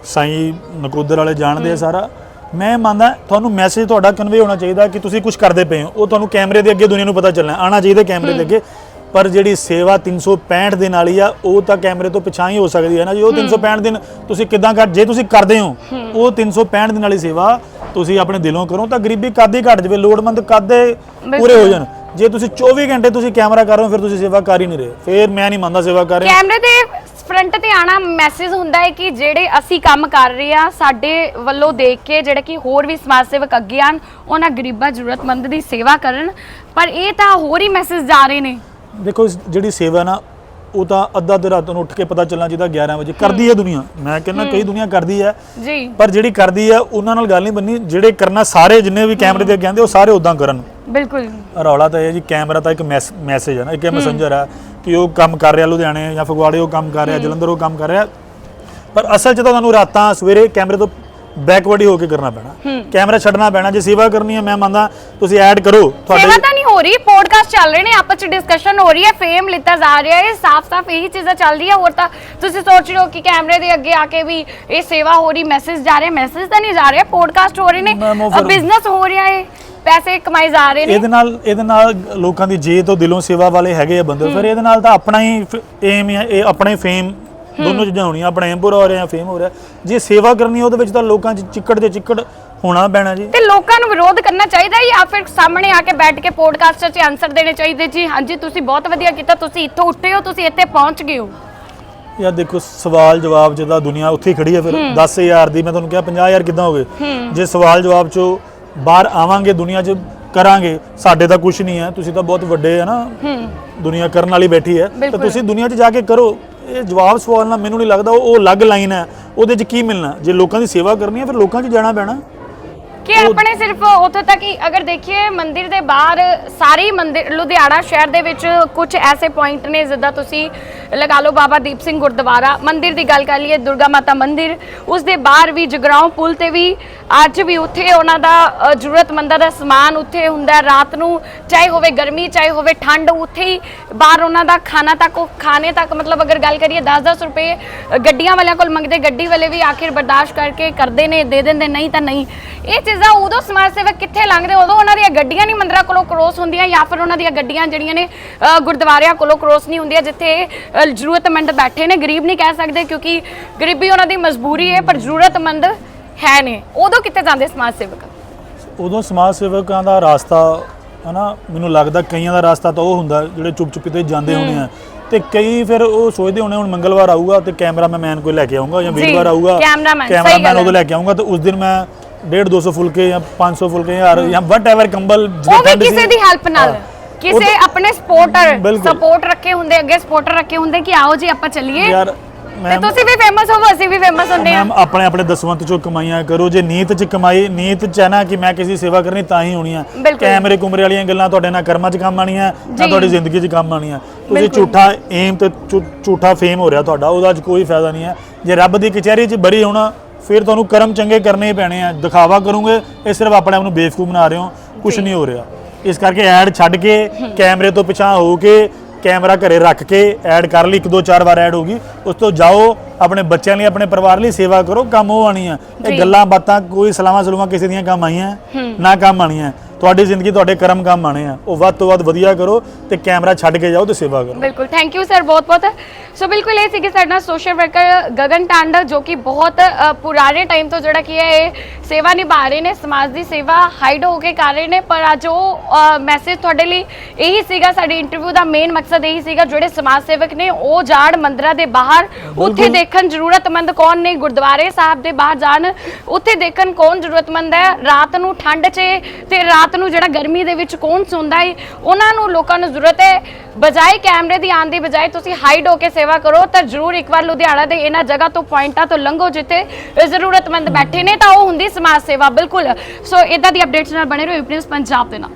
ਸਾਈਂ ਨਕੋਦਰ ਵਾਲੇ ਜਾਣਦੇ ਆ ਸਾਰਾ ਮੈਂ ਮੰਨਦਾ ਤੁਹਾਨੂੰ ਮੈਸੇਜ ਤੁਹਾਡਾ ਕਨਵੇ ਹੋਣਾ ਚਾਹੀਦਾ ਕਿ ਤੁਸੀਂ ਕੁਝ ਕਰਦੇ ਪਏ ਹੋ। ਉਹ ਤੁਹਾਨੂੰ ਕੈਮਰੇ ਦੇ ਅੱਗੇ ਦੁਨੀਆ ਨੂੰ ਪਤਾ ਚੱਲਣਾ ਆਣਾ ਚਾਹੀਦਾ ਕੈਮਰੇ ਦੇ ਅੱਗੇ। ਪਰ ਜਿਹੜੀ ਸੇਵਾ 365 ਦਿਨ ਵਾਲੀ ਆ ਉਹ ਤਾਂ ਕੈਮਰੇ ਤੋਂ ਪਿਛਾਂ ਹੀ ਹੋ ਸਕਦੀ ਹੈ ਨਾ ਜੀ। ਉਹ 365 ਦਿਨ ਤੁਸੀਂ ਕਿਦਾਂ ਕਰ ਜੇ ਤੁਸੀਂ ਕਰਦੇ ਹੋ ਉਹ 365 ਦਿਨ ਵਾਲੀ ਸੇਵਾ ਤੁਸੀਂ ਆਪਣੇ ਦਿਲੋਂ ਕਰੋ ਤਾਂ ਗਰੀਬੀ ਕਾਦੀ ਘਟ ਜਵੇ ਲੋੜਮੰਦ ਕਾਦੇ ਪੂਰੇ ਹੋ ਜਾਣ। ਜੇ ਤੁਸੀਂ 24 ਘੰਟੇ ਤੁਸੀਂ ਕੈਮਰਾ ਕਰ ਰਹੇ ਹੋ ਫਿਰ ਤੁਸੀਂ ਸੇਵਾ ਕਰ ਹੀ ਨਹੀਂ ਰਹੇ। ਫਿਰ ਮੈਂ ਨਹੀਂ ਮੰਨਦਾ ਸੇਵਾ ਕਰ ਰਿਹਾ ਕੈਮਰੇ ਦੇ ਫਰੰਟ ਤੇ ਆਣਾ ਮੈਸੇਜ ਹੁੰਦਾ ਹੈ ਕਿ ਜਿਹੜੇ ਅਸੀਂ ਕੰਮ ਕਰ ਰਹੇ ਆ ਸਾਡੇ ਵੱਲੋਂ ਦੇਖ ਕੇ ਜਿਹੜੇ ਕਿ ਹੋਰ ਵੀ ਸਮਾਜ ਸੇਵਕ ਅੱਗੇ ਆਣ ਉਹਨਾਂ ਗਰੀਬਾਂ ਜ਼ਰੂਰਤਮੰਦ ਦੀ ਸੇਵਾ ਕਰਨ। ਪਰ ਇਹ ਤਾਂ ਹੋਰ ਹੀ ਮੈਸੇਜ ਜਾ ਰਹੇ ਨੇ। ਦੇਖੋ ਇਸ ਜਿਹੜੀ ਸੇਵਾ ਨਾ ਉਹ ਤਾਂ ਅੱਧਾ ਅੱਧੀ ਰਾਤ ਨੂੰ ਉੱਠ ਕੇ ਪਤਾ ਚੱਲਣਾ ਚਾਹੀਦਾ 11 ਵਜੇ। ਕਰਦੀ ਹੈ ਦੁਨੀਆ। ਮੈਂ ਕਹਿੰਦਾ ਕਈ ਦੁਨੀਆ ਕਰਦੀ ਹੈ ਜੀ। ਪਰ ਜਿਹੜੀ ਕਰਦੀ ਹੈ ਉਹਨਾਂ ਨਾਲ ਗੱਲ ਨਹੀਂ ਬੰਨੀ ਜਿਹੜੇ ਕਰਨਾ ਸਾਰੇ ਜਿੰਨੇ ਵੀ ਕੈਮਰੇ ਤੇ ਕਹਿੰਦੇ ਉਹ ਸਾਰੇ ਉਦਾਂ ਕਰਨ। ਬਿਲਕੁਲ। ਰੌਲਾ ਤਾਂ ਇਹ ਜੀ ਕੈਮਰਾ ਤਾਂ ਇੱਕ ਮੈਸੇਜ ਹੈ ਨਾ ਇੱਕ ਮੈਸੇਂਜਰ ਹੈ। ਕਿ ਉਹ ਕੰਮ ਕਰ ਰਿਹਾ ਲੁਧਿਆਣੇ ਜਾਂ ਫਗਵਾੜੇ ਉਹ ਕੰਮ ਕਰ ਰਿਹਾ ਜਲੰਧਰ ਉਹ ਕੰਮ ਕਰ ਰਿਹਾ। ਪਰ ਅਸਲ 'ਚ ਤਾਂ ਤੁਹਾਨੂੰ ਰਾਤਾਂ ਸਵੇਰੇ ਕੈਮਰੇ ਤੋਂ ਬੈਕਵਰਡ ਹੀ ਹੋ ਕੇ ਕਰਨਾ ਪੈਣਾ। ਕੈਮਰਾ ਛੱਡਣਾ ਪੈਣਾ ਜੇ ਸੇਵਾ ਕਰਨੀ ਹੈ ਮੈਂ ਮੰਨਦਾ ਤੁਸੀਂ ਐਡ ਕਰੋ ਸੇਵਾ ਤਾਂ ਨਹੀਂ ਹੋ ਰਹੀ ਪੋਡਕਾਸਟ ਚੱਲ ਰਹੇ ਨੇ ਆਪਸ ਚ ਡਿਸਕਸ਼ਨ ਹੋ ਰਹੀ ਹੈ ਫੇਮ ਲਿੱਤਾ ਜਾ ਰਿਹਾ ਹੈ ਸਾਫ਼-ਸਾਫ਼ ਇਹੀ ਚੀਜ਼ਾਂ ਚੱਲ ਰਹੀ ਹੈ ਹੋਰ ਤਾਂ ਤੁਸੀਂ ਸੋਚ ਰਹੇ ਹੋ ਕਿ ਕੈਮਰੇ ਦੇ ਅੱਗੇ ਆ ਕੇ ਵੀ ਇਹ ਸੇਵਾ ਹੋ ਰਹੀ ਮੈਸੇਜ ਜਾ ਰਿਹਾ ਮੈਸੇਜ ਤਾਂ ਨਹੀਂ ਜਾ ਰਿਹਾ ਪੋਡਕਾਸਟ ਹੋ ਰਹੇ ਨੇ ਬਿਜ਼ਨਸ ਹੋ ਰਿਹਾ ਹੈ ਪੈਸੇ ਕਮਾਏ ਜਾ ਰਹੇ ਨੇ। ਇਹਦੇ ਨਾਲ ਇਹਦੇ ਨਾਲ ਲੋਕਾਂ ਦੀ ਜੇ ਤੋਂ ਦਿਲੋਂ ਸੇਵਾ ਵਾਲੇ ਹੈਗੇ ਆ ਬੰਦੇ ਫਿਰ ਇਹਦੇ ਨਾਲ ਤਾਂ ਆਪਣਾ ਹੀ ਏਮ ਹੈ ਇਹ ਆਪਣਾ ਹੀ ਫੇਮ ਦੋਨੋਂ ਚੀਜ਼ਾਂ ਹੋਣੀਆਂ ਆਪਣਾ ਪੂਰਾ ਹੋ ਰਿਹਾ ਫੇਮ ਹੋ ਰਿਹਾ। ਜੇ ਸੇਵਾ ਕਰਨੀ ਹੈ ਉਹਦੇ ਵਿੱਚ ਤਾਂ ਲੋਕਾਂ 'ਚ ਚਿੱਕੜ ਦੇ ਚਿੱਕੜ ਹੋਣਾ ਪੈਣਾ ਜੀ। ਤੇ ਲੋਕਾਂ ਨੂੰ ਵਿਰੋਧ ਕਰਨਾ ਚਾਹੀਦਾ ਹੈ ਜਾਂ ਫਿਰ ਸਾਹਮਣੇ ਆ ਕੇ ਬੈਠ ਕੇ ਪੋਡਕਾਸਟ 'ਚ ਆਨਸਰ ਦੇਣੇ ਚਾਹੀਦੇ? ਜੀ ਹਾਂਜੀ ਤੁਸੀਂ ਬਹੁਤ ਵਧੀਆ ਕੀਤਾ ਤੁਸੀਂ ਇੱਥੋਂ ਉੱਠੇ ਹੋ ਤੁਸੀਂ ਇੱਥੇ ਪਹੁੰਚ ਗਏ ਹੋ। ਯਾਰ ਦੇਖੋ ਸਵਾਲ ਜਵਾਬ ਜਿਹਦਾ ਦੁਨੀਆ ਉੱਥੇ ਹੀ ਖੜੀ ਹੈ। ਫਿਰ 10000 ਦੀ ਮੈਂ ਤੁਹਾਨੂੰ ਕਿਹਾ 50000 ਕਿੱਦਾਂ ਹੋ। ਗਏ ਜੇ ਸਵਾਲ ਜਵਾਬ ਚੋਂ ਬਾਹਰ ਆਵਾਂਗੇ ਦੁਨੀਆ 'ਚ ਕਰਾਂਗੇ ਸਾਡੇ ਤਾਂ ਕੁਝ ਨਹੀਂ ਹੈ। ਤੁਸੀਂ ਤਾਂ ਬਹੁਤ ਵੱਡੇ ਹੈ ਨਾ। ਦੁਨੀਆ ਕਰਨ ਵਾਲੀ ਬੈਠੀ ਹੈ। ਤਾਂ। ਤੁਸੀਂ ਦੁਨੀਆ 'ਚ ਜਾ ਕੇ ਕਰੋ। ਇਹ ਜਵਾਬ ਸਵਾਲ ਨਾਲ ਮੈਨੂੰ ਨਹੀਂ ਲੱਗਦਾ ਉਹ ਅਲੱਗ ਲਾਈਨ ਹੈ। ਉਹਦੇ 'ਚ ਕੀ ਮਿਲਣਾ? ਜੇ ਲੋਕਾਂ ਦੀ ਸੇਵਾ ਕਰਨੀ ਹੈ ਫਿਰ ਲੋਕਾਂ 'ਚ ਜਾਣਾ ਪੈਣਾ। ਕਿ ਆਪਣੇ ਸਿਰਫ ਉੱਥੇ ਤੱਕ ਹੀ ਅਗਰ ਦੇਖੀਏ ਮੰਦਿਰ ਦੇ ਬਾਹਰ ਸਾਰੇ ਮੰਦਿਰ ਲੁਧਿਆਣਾ ਸ਼ਹਿਰ ਦੇ ਵਿੱਚ ਕੁਝ ਐਸੇ ਪੁਆਇੰਟ ਨੇ ਜਿੱਦਾਂ ਤੁਸੀਂ ਲਗਾ ਲਓ ਬਾਬਾ ਦੀਪ ਸਿੰਘ ਗੁਰਦੁਆਰਾ। ਮੰਦਿਰ ਦੀ ਗੱਲ ਕਰ ਲਈਏ, ਦੁਰਗਾ ਮਾਤਾ ਮੰਦਿਰ। ਉਸ ਦੇ ਬਾਹਰ ਵੀ ਜਗਰਾਉਂ ਪੁਲ ਤੇ ਵੀ ਅੱਜ ਵੀ ਉੱਥੇ ਉਹਨਾਂ ਦਾ ਜ਼ਰੂਰਤਮੰਦਾਂ ਦਾ ਸਮਾਨ ਉੱਥੇ ਹੁੰਦਾ ਰਾਤ ਨੂੰ ਚਾਹੇ ਹੋਵੇ ਗਰਮੀ, ਚਾਹੇ ਹੋਵੇ ਠੰਡ, ਉੱਥੇ ਹੀ ਬਾਹਰ ਉਹਨਾਂ ਦਾ ਖਾਣਾ ਤੱਕ, ਉਹ ਖਾਣੇ ਤੱਕ ਮਤਲਬ ਅਗਰ ਗੱਲ ਕਰੀਏ 10-10 ਰੁਪਏ ਗੱਡੀਆਂ ਵਾਲਿਆਂ ਕੋਲ ਮੰਗਦੇ, ਗੱਡੀ ਵਾਲੇ ਵੀ ਆਖਿਰ ਬਰਦਾਸ਼ਤ ਕਰਕੇ ਕਰਦੇ ਨੇ, ਦੇ ਦਿੰਦੇ, ਨਹੀਂ ਤਾਂ ਨਹੀਂ। ਇਹ ਚੀਜ਼ਾਂ ਉਦੋਂ ਸਮਾਜ ਸੇਵਕ ਕਿੱਥੇ ਲੰਘਦੇ? ਉਦੋਂ ਉਹਨਾਂ ਦੀਆਂ ਗੱਡੀਆਂ ਨਹੀਂ ਮੰਦਰਾਂ ਕੋਲੋਂ ਕ੍ਰੋਸ ਹੁੰਦੀਆਂ ਜਾਂ ਫਿਰ ਉਹਨਾਂ ਦੀਆਂ ਗੱਡੀਆਂ ਜਿਹੜੀਆਂ ਨੇ ਗੁਰਦੁਆਰਿਆਂ ਕੋਲੋਂ ਕ੍ਰੋਸ ਨਹੀਂ ਹੁੰਦੀਆਂ, ਜਿੱਥੇ ਜ਼ਰੂਰਤਮੰਦ ਬੈਠੇ ਨੇ। ਗਰੀਬ ਨਹੀਂ ਕਹਿ ਸਕਦੇ ਕਿਉਂਕਿ ਗਰੀਬੀ ਉਹਨਾਂ ਦੀ ਮਜਬੂਰੀ ਹੈ ਪਰ ਜ਼ਰੂਰਤਮੰਦ ਹੈ ਨੇ ਉਦੋਂ ਕਿੱਥੇ ਜਾਂਦੇ ਸਮਾਜ ਸੇਵਕ? ਉਦੋਂ ਸਮਾਜ ਸੇਵਕਾਂ ਦਾ ਰਾਸਤਾ ਹਨਾ ਮੈਨੂੰ ਲੱਗਦਾ ਕਈਆਂ ਦਾ ਰਾਸਤਾ ਤਾਂ ਉਹ ਹੁੰਦਾ ਜਿਹੜੇ ਚੁੱਪ ਚੁੱਪੀ ਤੇ ਜਾਂਦੇ ਹੋਣੇ ਆ। ਤੇ ਕਈ ਫਿਰ ਉਹ ਸੋਚਦੇ ਹੋਣੇ ਹੁਣ ਮੰਗਲਵਾਰ ਆਊਗਾ ਤੇ ਕੈਮਰਾਮੈਨ ਕੋਈ ਲੈ ਕੇ ਆਊਗਾ ਜਾਂ ਵੀਰਵਾਰ ਆਊਗਾ ਕੈਮਰਾਮੈਨ। ਉਦੋਂ ਲੈ ਕੇ ਆਊਗਾ ਤੇ ਉਸ ਦਿਨ ਮੈਂ 1.5 200 ਫੁਲਕੇ ਜਾਂ 500 ਫੁਲਕੇ ਜਾਂ ਜਾਂ ਵਟ ਕੰਬਲ ਜਿਵੇਂ ਉਹ ਵੀ ਕਿਸੇ ਦੀ ਹੈਲਪ ਨਾਲ। ਕਿਸੇ ਆਪਣੇ ਸਪੋਰਟਰ ਬਿਲਕੁਲ। ਸਪੋਰਟ ਰੱਖੇ ਹੁੰਦੇ ਅੱਗੇ ਸਪੋਰਟਰ ਰੱਖੇ ਹੁੰਦੇ ਕਿ ਆਓ ਜੀ ਆਪਾਂ ਚੱਲੀਏ ਯਾਰ ਤੇ ਮੈਮ ਤੁਸੀਂ ਵੀ ਫੇਮਸ ਹੋਵੋ ਅਸੀਂ ਵੀ ਫੇਮਸ ਹੁੰਨੇ ਆ ਮੈਮ ਆਪਣੇ ਆਪਣੇ ਦਸਵੰਤ ਚੋਂ ਕਮਾਈਆਂ ਕਰੋ ਜੇ ਨੀਤ ਚ ਕਮਾਈ ਨੀਤ ਚ ਹੈ ਨਾ ਕਿ ਮੈਂ ਕਿਸੇ ਦੀ ਸੇਵਾ ਕਰਨੀ ਤਾਂ ਹੀ ਹੋਣੀ ਆ ਬਿਲਕੁਲ। ਕੈਮਰੇ ਕੁਮਰੇ ਵਾਲੀਆਂ ਗੱਲਾਂ ਤੁਹਾਡੇ ਨਾਲ ਕਰਮਾਂ ਚ ਕੰਮ ਆਣੀਆਂ ਨਾ ਜੀ। ਤੁਹਾਡੀ ਜ਼ਿੰਦਗੀ ਚ ਕੰਮ ਆਣੀਆਂ ਤੁਸੀਂ ਬਿਲਕੁਲ। ਝੂਠਾ ਏਮ ਤੇ ਝੂ- ਝੂਠਾ ਫੇਮ ਹੋ ਰਿਹਾ ਤੁਹਾਡਾ ਉਹਦਾ ਅੱਜ ਕੋਈ ਫਾਇਦਾ ਨਹੀਂ ਹੈ ਜੇ ਰੱਬ ਦੀ ਕਚਹਿਰੀ 'ਚ ਬਰੀ ਹੋਣਾ ਫਿਰ ਤੁਹਾਨੂੰ ਕਰਮ ਚੰਗੇ ਕਰਨੇ ਹੀ ਪੈਣੇ ਆ ਦਿਖਾਵਾ ਕਰੋਗੇ ਇਹ ਸਿਰਫ ਆਪਣੇ ਆਪ ਨੂੰ ਬੇਵਕੂਫ ਬਣਾ ਰਹੇ ਹੋ ਕੁਝ ਨਹੀਂ ਹੋ ਰਿਹਾ ਇਸ ਕਰਕੇ ਐਡ ਛੱਡ ਕੇ ਕੈਮਰੇ ਤੋਂ ਪਿਛਾਂ ਹੋ ਕੇ ਕੈਮਰਾ ਘਰੇ ਰੱਖ ਕੇ ਐਡ ਕਰ ਲਈ ਇੱਕ ਦੋ ਚਾਰ ਵਾਰ ਐਡ ਹੋਗੀ ਉਸ ਤੋਂ ਜਾਓ ਆਪਣੇ ਬੱਚਿਆਂ ਲਈ ਆਪਣੇ ਪਰਿਵਾਰ ਲਈ ਸੇਵਾ ਕਰੋ ਕੰਮ ਉਹ ਆਣੀ ਆ। ਇਹ ਗੱਲਾਂ ਬਾਤਾਂ ਕੋਈ ਸਲਾਮਾਂ ਸਲੂਮਾਂ ਕਿਸੇ ਦੀਆਂ ਕੰਮ ਆਈਆਂ। ਨਾ ਕੰਮ ਆਣੀਆਂ ਤੁਹਾਡੀ ਜ਼ਿੰਦਗੀ ਤੁਹਾਡੇ ਕਰਮ ਕੰਮ ਆਣੇ ਆ। ਉਹ ਵੱਧ ਤੋਂ ਵੱਧ ਵਧੀਆ ਕਰੋ ਤੇ ਕੈਮਰਾ ਛੱਡ ਕੇ ਜਾਓ ਤੇ ਸੇਵਾ ਕਰੋ। ਬਿਲਕੁਲ। ਥੈਂਕ ਯੂ ਸਰ ਬਹੁਤ ਬਹੁਤ। ਸੋ ਬਿਲਕੁਲ ਇਹ ਸੀ ਕਿ ਸਾਡਾ ਸੋਸ਼ਲ ਵਰਕਰ ਗਗਨ ਟਾਂਡਾ ਜੋ ਕਿ ਬਹੁਤ ਪੁਰਾਣੇ ਟਾਈਮ ਤੋਂ ਜਿਹੜਾ ਕੀ ਹੈ ਇਹ ਸੇਵਾ ਨਿਭਾ ਰਹੇ ਨੇ ਸਮਾਜ ਦੀ ਸੇਵਾ ਹਾਈਡ ਹੋ ਕੇ ਕਰ ਰਹੇ ਨੇ ਪਰ ਅੱਜ ਉਹ ਮੈਸੇਜ ਤੁਹਾਡੇ ਲਈ ਇਹੀ ਸੀਗਾ ਸਾਡੀ ਇੰਟਰਵਿਊ ਦਾ ਮੇਨ ਮਕਸਦ ਇਹੀ ਸੀਗਾ ਜਿਹੜੇ ਸਮਾਜ ਸੇਵਕ ਨੇ ਉਹ ਜਾੜ ਮੰਦਰਾਂ ਦੇ ਬਾਹਰ ਉੱਥੇ ਦੇਖਣ ਜ਼ਰੂਰਤਮੰਦ ਕੌਣ ਨੇ ਗੁਰਦੁਆਰੇ ਸਾਹਿਬ ਦੇ ਬਾਹਰ ਜਾਣ ਉੱਥੇ ਦੇਖਣ ਕੌਣ ਜ਼ਰੂਰਤਮੰਦ ਹੈ ਰਾਤ ਨੂੰ ਠੰਡ 'ਚ ਤੇ ਰਾਤ ਨੂੰ ਜਿਹੜਾ ਗਰਮੀ ਦੇ ਵਿੱਚ ਕੌਣ ਸੌਂਦਾ ਹੈ ਉਹਨਾਂ ਨੂੰ ਲੋਕਾਂ ਨੂੰ ਜ਼ਰੂਰਤ ਹੈ ਬਜਾਏ ਕੈਮਰੇ ਦੀ ਆਉਣ ਦੀ ਬਜਾਏ ਤੁਸੀਂ ਹਾਈਡ ਹੋ ਕੇ ਸੇਵਾ ਕਰੋ, ਤਾਂ ਜ਼ਰੂਰ ਇੱਕ ਵਾਰ ਲੁਧਿਆਣਾ ਦੇ ਇਹਨਾਂ ਜਗ੍ਹਾ ਤੋਂ ਪੁਆਇੰਟਾਂ ਤੋਂ ਲੰਘੋ ਜਿੱਥੇ ਜ਼ਰੂਰਤਮੰਦ ਬੈਠੇ ਨੇ, ਤਾਂ ਉਹ ਹੁੰਦੀ ਸਮਾਜ ਸੇਵਾ, ਬਿਲਕੁਲ। ਸੋ ਇਦਾਂ ਦੀ ਅਪਡੇਟਸ ਨਾਲ ਬਣੇ ਰਹੋ ਨਿਊਜ਼ ਪੰਜਾਬ ਦੇ ਨਾਲ।